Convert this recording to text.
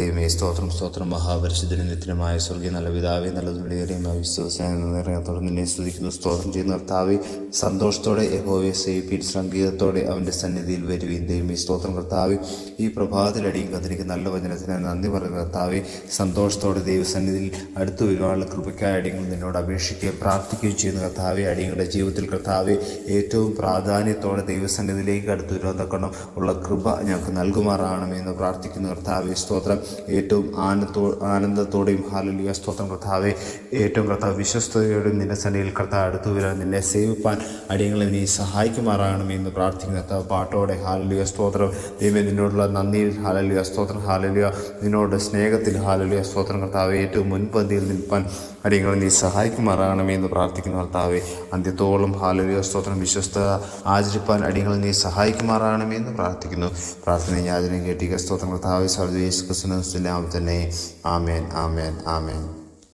ദൈവമേ സ്തോത്രം സ്തോത്രം. മഹാപരിശുദ്ധനും നിത്യനുമായ സ്വർഗീയ നല്ല പിതാവേ നല്ല വിളിയേറിയ വിശ്വാസത്തോടെ നിന്നെ സ്തുതിക്കുന്നു സ്തോത്രം ചെയ്യുന്ന. കർത്താവെ സന്തോഷത്തോടെ യഹോവയെ സേവിപ്പിൻ സംഗീതത്തോടെ അവന്റെ സന്നിധിയിൽ വരുവീൻ. ദൈവമേ സ്തോത്രം. കർത്താവെ ഈ പ്രഭാതത്തിലടിയും കത്തിരിക്ക് നല്ല വചനത്തിന് നന്ദി പറയുന്ന. കർത്താവെ സന്തോഷത്തോടെ ദൈവസന്നിധിയിൽ അടുത്ത വരുവാനുള്ള കൃപയ്ക്കായ അടിയങ്ങൾ നിന്നോട് അപേക്ഷിക്കുകയും പ്രാർത്ഥിക്കുകയും ചെയ്യുന്ന. കർത്താവെ അടിയങ്ങളുടെ ജീവിതത്തിൽ കർത്താവെ ഏറ്റവും പ്രാധാന്യത്തോടെ ദൈവസന്നിധിയിലേക്ക് അടുത്തു വരുവാൻ തക്കണം ഉള്ള കൃപ ഞങ്ങൾക്ക് നൽകുമാറാകണമെന്ന് പ്രാർത്ഥിക്കുന്ന. കർത്താവെ സ്തോത്രം. ഏറ്റവും ആനന്ദത്തോ ആനന്ദത്തോടെയും ഹാലലിയ സ്തോത്രം കർത്താവെ. ഏറ്റവും കർത്താവ് വിശ്വസ്തയോടെയും നിന്റെ സന്നിധിയിൽ കർത്താവ് അടുത്തു വരാൻ നിന്നെ സേവിപ്പാൻ അടിയങ്ങളെ നീ സഹായിക്കുമാറാകണം എന്ന് പ്രാർത്ഥിക്കുന്നു. കർത്താവ് പാട്ടോടെ ഹാലലിയ സ്തോത്രം. ദൈവം നിന്നോടുള്ള നന്ദിയിൽ ഹാലലിയ സ്തോത്രം. ഹാലലിയ നിന്നോട് സ്നേഹത്തിൽ ഹാലലിയ സ്തോത്രം കർത്താവ്. ഏറ്റവും മുൻപന്തിയിൽ നിൽപ്പാൻ അടിയങ്ങളെ നീ സഹായിക്കുമാറാകണമെന്ന് പ്രാർത്ഥിക്കുന്ന കർത്താവെ. അന്ത്യത്തോളം ഹാലലിയ സ്തോത്രം. വിശ്വസ്ത ആചരിപ്പാൻ അടിയങ്ങളെ നീ സഹായിക്കുമാറാകണമേ എന്ന് പ്രാർത്ഥിക്കുന്നു. പ്രാർത്ഥന ഞാൻ കേട്ടിക സ്തോത്രം കർത്താവ്. സർവേശ് ക്രിസ്തുനാമത്തിൽ തന്നെ. ആമേൻ ആമേൻ ആമേൻ.